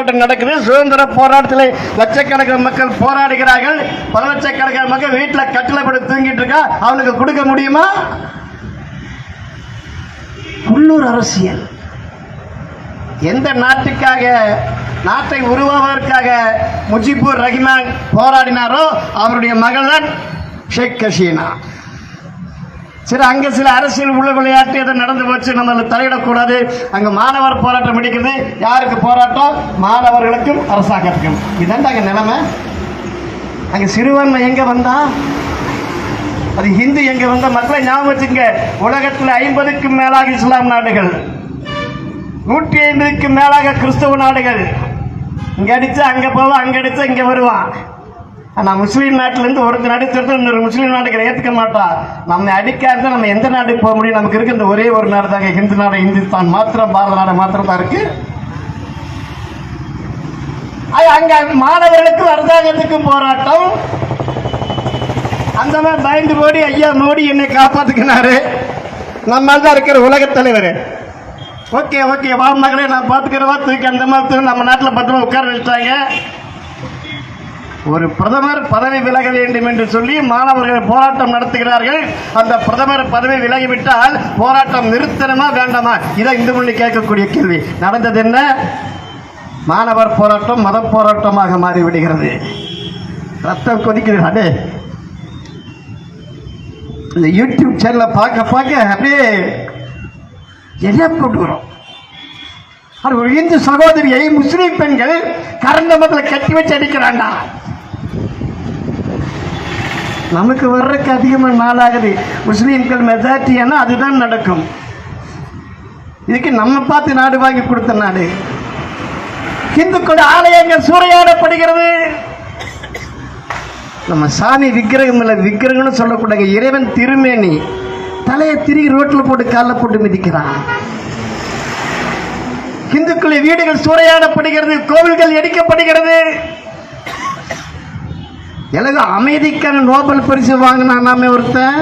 போராட்டம் நடக்குது. சுதந்திர போராட்டத்தில் லட்சக்கணக்கான மக்கள் போராடுகிறார்கள். பல லட்சக்கணக்கான மக்கள் வீட்டில் கட்டில படுத்து தூங்கிட்டு இருக்கா. அவனுக்கு கொடுக்க முடியுமா? உள்ளூர் அரசியல். எந்த நாட்டுக்காக நாட்டை உருவாவதற்காக முஜிபுர் ரஹ்மான் போராடினாரோ அவருடைய மகள் தான் ஷேக் ஹசீனா. சரி அங்க சில அரசியல் உள்ள விளையாட்டு எதை நடந்து போச்சு நம்ம தலையிடக்கூடாது. அங்க மாணவர் போராட்டம் முடிக்குது. யாருக்கு போராட்டம்? மாணவர்களுக்கும் அரசாங்கத்துக்கும். இதான் அங்க நிலைமை. அங்க சிறுபான்மை எங்க வந்தா? அது ஹிந்து எங்க வந்த? மக்களை ஞாபகம் வச்சுங்க உலகத்தில் ஐம்பதுக்கும் மேலாக இஸ்லாம் நாடுகள். நூற்றி ஐம்பதுக்கும் மேலாக கிறிஸ்தவ நாடுகள். இங்க அடிச்சு அங்க போவான் அங்க அடிச்சு இங்க வருவான். ஆனா முஸ்லீம் நாட்டுல இருந்து ஒரு நாடு திருத்த இன்னொரு முஸ்லீம் நாட்டுக்கு ஏத்துக்க மாட்டான் நம்ம அடிக்காத நம்ம எந்த நாட்டுக்கு போக முடியும்? நமக்கு இருக்கு இந்த ஒரே ஒரு நாடு தாங்க ஹிந்து நாடு இந்துஸ்தான். மாத்திரம் பாரத நாடு மாத்திரம் தான் இருக்கு அங்க மாணவர்களுக்கு அரசாங்கத்துக்கும் போராட்டம். அந்த மாதிரி பயந்து போடி ஐயா மோடி என்னை காப்பாத்துக்கினாரு. நம்ம தான் இருக்கிற உலக தலைவர். ஓகே ஓகே வா மகளே நான் பார்த்துக்கிறவா தூக்கி அந்த மாதிரி நம்ம நாட்டில் பத்திரமா உட்கார வச்சுட்டாங்க. ஒரு பிரதமர் பதவி விலக வேண்டும் என்று சொல்லி மாணவர்கள் போராட்டம் நடத்துகிறார்கள். அந்த பிரதமர் பதவி விலகிவிட்டால் போராட்டம் நிறுத்தணுமா வேண்டாமா? இதை இந்து மொழி கேட்கக்கூடிய கேள்வி. நடந்தது என்ன? மாணவர் போராட்டம் மத போராட்டமாக மாறிவிடுகிறது. ரத்தம் கொதிக்கிறது அடே. இந்த யூடியூப் சேனலை பார்க்க பார்க்க அப்படியே எல்லாம் போட்டு வரும். அது ஒரு இந்து சகோதரியை முஸ்லீம் பெண்கள் கரண்ட மதத்தில் கட்டி வச்சு அடிக்கிறாண்டா? நமக்கு வர்றதுக்கு அதிகமாக நாளாகுது. முஸ்லீம்கள் மெஜாரிட்டியானா அதுதான் நடக்கும். இதுக்கு நம்ம பார்த்து நாடு வாங்கி கொடுத்த நாடு. இந்துக்கள் ஆலயங்கள் சூறையாடப்படுகிறது. நம்ம சாமி விக்கிரகம் இல்லை விக்கிரகம்னு சொல்லக்கூடாது. இறைவன் திருமேனி தலையை திருகி ரோட்டில் போட்டு காலில் போட்டு மிதிக்கிறான். இந்துக்களை வீடுகள் சூறையாடப்படுகிறது கோவில்கள் எடிக்கப்படுகிறது எனக்கு அமைதிக்கான நோபல் பரிசு வாங்கினானாமே ஒருத்தன்.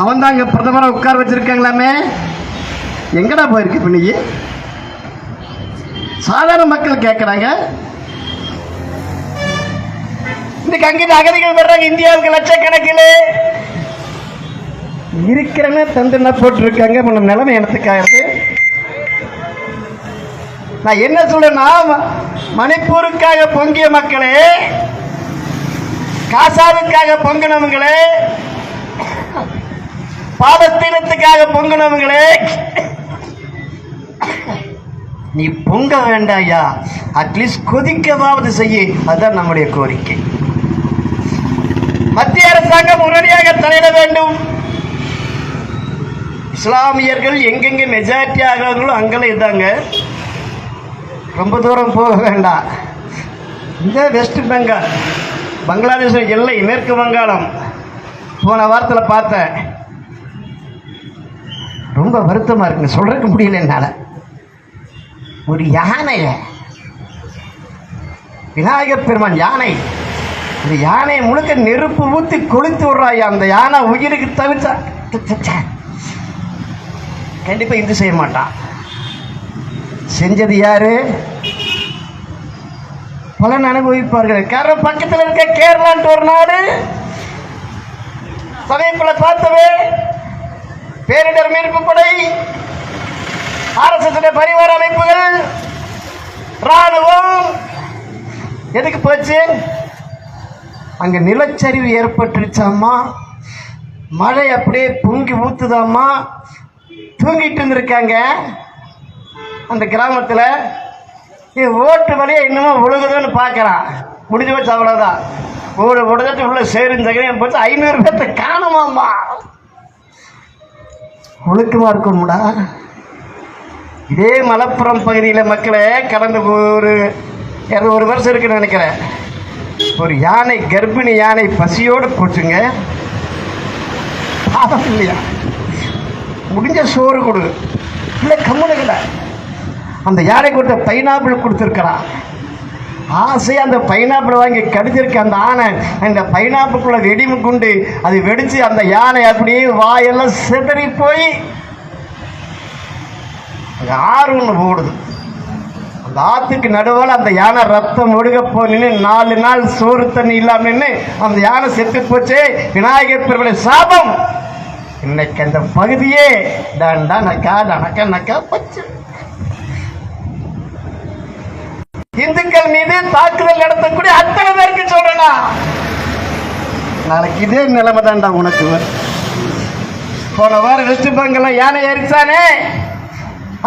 அவன் தான் அங்கே பிரதமரை உட்கார வச்சுருக்காங்களாமே. எங்கடா போயிருக்கு இப்போ நீ? சாதாரண மக்கள் கேட்குறாங்க இன்னைக்கு அங்கிட்டு அகதிகள் வர்றாங்க இந்தியாவுக்கு லட்சக்கணக்கில். இருக்கிறவங்க தந்துனா போட்டிருக்காங்க? இப்ப நம்ம நிலைமை எனத்துக்காகிறது நான் என்ன சொல்றேன்னா மணிப்பூருக்காக பொங்கிய மக்களே காசாவுக்காக பொங்கினவங்களே பாலஸ்தீனத்துக்காக பொங்கினவங்களே நீ பொங்க வேண்டாயா அட்லீஸ்ட் கொதிக்கவாவது செய்ய. அதுதான் நம்முடைய கோரிக்கை. மத்திய அரசாங்கம் உடனடியாக தலையிட வேண்டும். இஸ்லாமியர்கள் எங்கெங்க மெஜாரிட்டி ஆகிறாங்களோ அங்கெல்லாம் இதாங்க ரொம்ப தூரம் போக வேண்டாம். இந்த வெஸ்ட் பெங்கால் பங்களாதேஷ் எல்லை மேற்கு வங்காளம். போன வாரத்தில் பார்த்தேன். ரொம்ப வருத்தமாக இருக்குங்க சொல்கிறதுக்கு முடியல என்னால். ஒரு யானையை. விநாயகர் பெருமான் யானை. இந்த யானையை முழுக்க நெருப்பு ஊற்றி கொளுத்து விடுறாயா? அந்த யானை உயிருக்கு தவிர்த்தா கண்டிப்பாக இது செய்ய மாட்டான். செஞ்சது யாரு? பலன் அனுபவிப்பார்கள். காரணம் பக்கத்தில் இருக்க கேரளான்ட்டு ஒரு நாடு. சமீபத்தில் பார்த்தவே பேரிடர் மீட்பு படை அரசு பரிவார அமைப்புகள் ராணுவம் எதுக்கு போச்சு? அங்க நிலச்சரிவு ஏற்பட்டுருச்சாமா மழை அப்படியே பொங்கி ஊத்துதாமா தூங்கிட்டு இருந்திருக்காங்க. அந்த கிராமத்தில் ஓட்டு வழியே இன்னமும் விழுகுதுன்னு பார்க்குறான். முடிஞ்சு வச்சு அவ்வளோதான் ஒரு உடஞ்சிட்டு உள்ள சேருந்தகிறேன் பார்த்து ஐநூறு பேர்த்த காணுமாம்மா. ஒழுக்கமாக இருக்கணும்டா. இதே மலப்புறம் பகுதியில் மக்களே கடந்த ஒரு இரநூறு ஒரு வருஷம் இருக்குன்னு நினைக்கிறேன். ஒரு யானை கர்ப்பிணி யானை பசியோடு போச்சுங்க. பாவம் இல்லையா? முடிஞ்ச சோறு கொடு. இல்லை கம்முனுக்கல அந்த யானை கொடுத்த பைனாப்பிள் கொடுத்துருக்கிறான். ஆசையாக அந்த பைனாப்பிள் வாங்கி கடிச்சிருக்க அந்த ஆனை அந்த பைனாப்பிள்குள்ள வெடிமு குண்டு அது வெடிச்சு அந்த யானை அப்படியே வாயெல்லாம் சிதறி போய் ஆறு ஒன்று ஓடுது. அந்த ஆத்துக்கு நடுவில் அந்த யானை ரத்தம் ஒடுக போனின்னு நாலு நாள் சோறு தண்ணி இல்லாமன்னு அந்த யானை செத்து போச்சு விநாயகர் பெருமளை சாபம். இன்னைக்கு அந்த பகுதியே டண்டா நக்கா டனக்கா நக்கா பச்சை. இந்துக்கள் மீது தாக்குதல் நடத்தக்கூடிய அத்தனை பேருக்கு சொல்றேனா? நாளைக்கு இதே நிலைமை தான்டா உனக்கு. போன வாரம் வெஸ்ட் பெங்கால் யானை ஏறிச்சானே?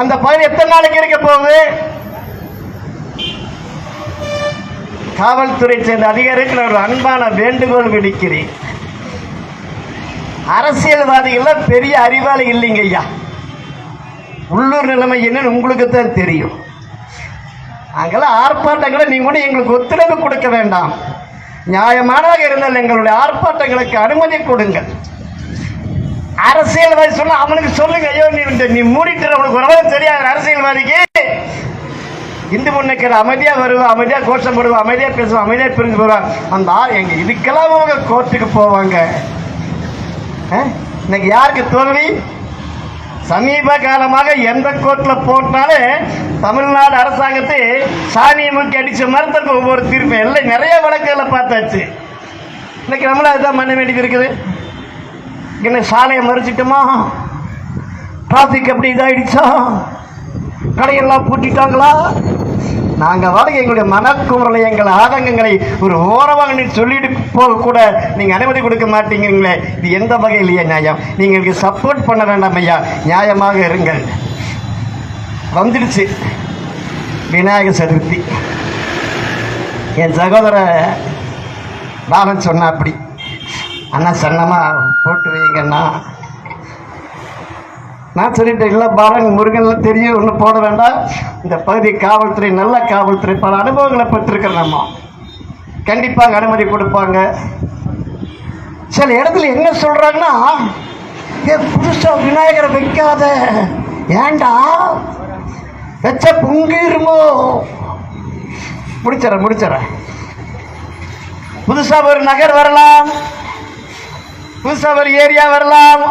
அந்த பகுதி எத்தனை நாளைக்கு இருக்க போகுது? காவல்துறை சேர்ந்த அதிகாரிகள் ஒரு அன்பான வேண்டுகோள் விடுக்கிறேன். அரசியல்வாதிகள் பெரிய அறிவாளி இல்லைங்க ஐயா. உள்ளூர் நிலைமை என்னன்னு உங்களுக்கு தான் தெரியும். அங்கெல்லாம் ஆர்ப்பாட்டங்களை நீங்கள் கூட எங்களுக்கு ஒத்துழைப்பு கொடுக்க வேண்டாம். நியாயமானதாக இருந்தால் எங்களுடைய ஆர்ப்பாட்டங்களுக்கு அனுமதி கொடுங்கள். அரசியல்வாதி சொல்ல அவனுக்கு சொல்லுங்க ஐயோ நீ இந்த- நீ மூடிட்டு அவனுக்கு உறவு தெரியாது அரசியல்வாதிக்கு. இந்து முன்னுக்கிற அமைதியாக வருவோம் அமைதியாக கோஷம் போடுவோம் அமைதியாக பேசுவோம் அமைதியாக பிரிஞ்சு போவான் அந்த ஆள் எங்க இதுக்கெல்லாம் அவங்க கோர்ட்டுக்கு போவாங்க. இன்னைக்கு யாருக்கு தோல்வி? சமீப காலமாக எந்த கோர்ட்ல போட்டாலும் தமிழ்நாடு அரசாங்கத்தை சாணியை மூக்கி அடிச்ச மரத்துக்கு ஒவ்வொரு தீர்ப்பு எல்லாம் நிறைய வழக்குகளை பார்த்தாச்சு. இன்னைக்கு நம்மளும் அதுதான் பண்ண வேண்டியது இருக்குது. என்ன சாலையை மறிச்சிட்டோமா? டிராஃபிக் அப்படி இதாயிடுச்சா? கடையெல்லாம் பூட்டிட்டாங்களா? நாங்கள் வாடகை எங்களுடைய மனக்குமுறலை எங்கள் ஆதங்கங்களை ஒரு ஓரவாக சொல்லிட்டு போக கூட நீங்கள் அனுமதி கொடுக்க மாட்டீங்களே. இது எந்த வகையிலேயே நியாயம்? நீங்கள் எங்களுக்கு சப்போர்ட் பண்ண வேண்டாம் ஐயா. நியாயமாக இருங்கள். வந்துடுச்சு. விநாயகர் சதுர்த்தி. என் சகோதர பாலன் சொன்னா அப்படி அண்ணா சன்னமாக போட்டு வைங்கண்ணா. நான் சொல்லிட்டேன் இல்லை பாருங்க முருகன்லாம் தெரியும் ஒன்றும் போட வேண்டாம். இந்த பகுதி காவல்துறை நல்ல காவல்துறை பல அனுபவங்களை பெற்றிருக்கிறோம் நம்ம. கண்டிப்பாக அனுமதி கொடுப்பாங்க. சில இடத்துல என்ன சொல்கிறாங்கன்னா ஏ புதுசாக விநாயகரை வைக்காத. ஏன்டா? வச்ச பொங்கிருமோ முடிச்சிடறேன் முடிச்சிடறேன். புதுசாக ஒரு நகர் வரலாம். புதுசாக ஒரு ஏரியா வரலாம்.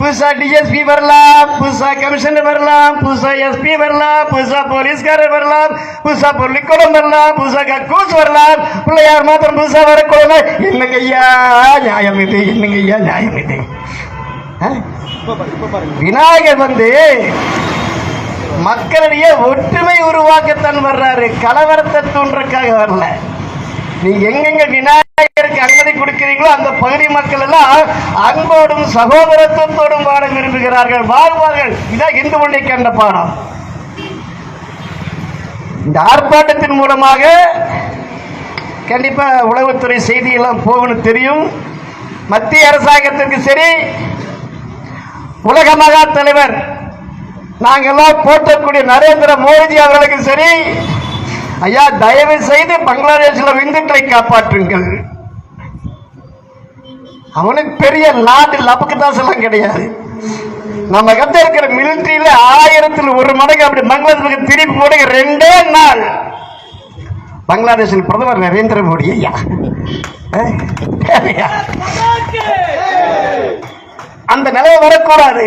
புதுசா டிஎஸ்பி வரலாம் புதுசா கமிஷனர் வரலாம் புதுசா எஸ்பி வரலாம் புதுசா போலீஸ்காரர் வரலாம் புதுசா பள்ளிக்கூடம் வரலாம் புதுசா கக்கூஸ் வரலாம். பிள்ளையார் மாத்திரம் புதுசா வரக்கூடாது என்னங்க ஐயா நியாயம் இது என்னங்க ஐயா நியாயம் இது. விநாயகர் வந்து மக்களிடையே ஒற்றுமை உருவாக்கத்தான் வர்றாரு. கலவரத்தை தூண்டுறதுக்காக வரல. நீங்க எங்கெங்க விநாயகருக்கு அனுமதி கொடுக்குறீங்களோ அந்த பகுதி மக்கள் எல்லாம் அன்போடும் சகோதரத்துவத்தோடும் வாழ விரும்புகிறார்கள். வாழ்வார்கள். இதான் இந்து மொழி கண்ட பாடம். இந்த ஆர்ப்பாட்டத்தின் மூலமாக கண்டிப்பா உளவுத்துறை செய்தியெல்லாம் போகணும் தெரியும். மத்திய அரசாங்கத்திற்கு சரி உலக மகா தலைவர் நாங்கெல்லாம் போற்றக்கூடிய நரேந்திர மோடிஜி அவர்களுக்கு சரி ஐயா தயவு செய்து பங்களாதேஷில் இந்துக்களை காப்பாற்றுங்கள். அவனுக்கு பெரிய நாடு லபக்குதாஸ் எல்லாம் கிடையாது. நம்ம கிட்ட இருக்கிற மிலிட்ரியில ஆயிரத்தில் ஒரு மடங்கு அப்படி பங்களாதேஷ் திருப்பி போடுங்க ரெண்டே நாள். பங்களாதேஷின் பிரதமர் நரேந்திர மோடி ஐயா. ஐயா. அந்த நிலை வரக்கூடாது.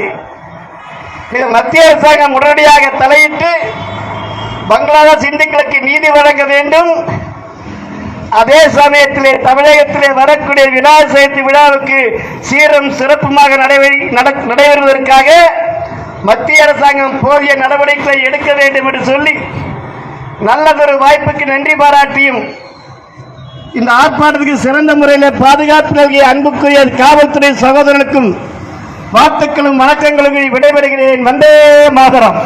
இது மத்திய அரசாங்கம் உடனடியாக தலையிட்டு பங்களாதேஷ் இந்துக்களுக்கு நீதி வழங்க வேண்டும். அதே சமயத்திலே தமிழகத்திலே வரக்கூடிய விநாயகர் சதுர்த்தி விழாவுக்கு சீரம் சிறப்புமாக நட- நடைபெறுவதற்காக மத்திய அரசாங்கம் போதிய நடவடிக்கைகளை எடுக்க வேண்டும் என்று சொல்லி நல்லதொரு வாய்ப்புக்கு நன்றி பாராட்டியும் இந்த ஆர்ப்பாட்டத்துக்கு சிறந்த முறையில் பாதுகாப்பு நல்கிய அன்புக்குரிய காவல்துறை சகோதரனுக்கும் வாழ்த்துக்களும் வணக்கங்களும் விடைபெறுகிறேன். வந்தே மாதரம்.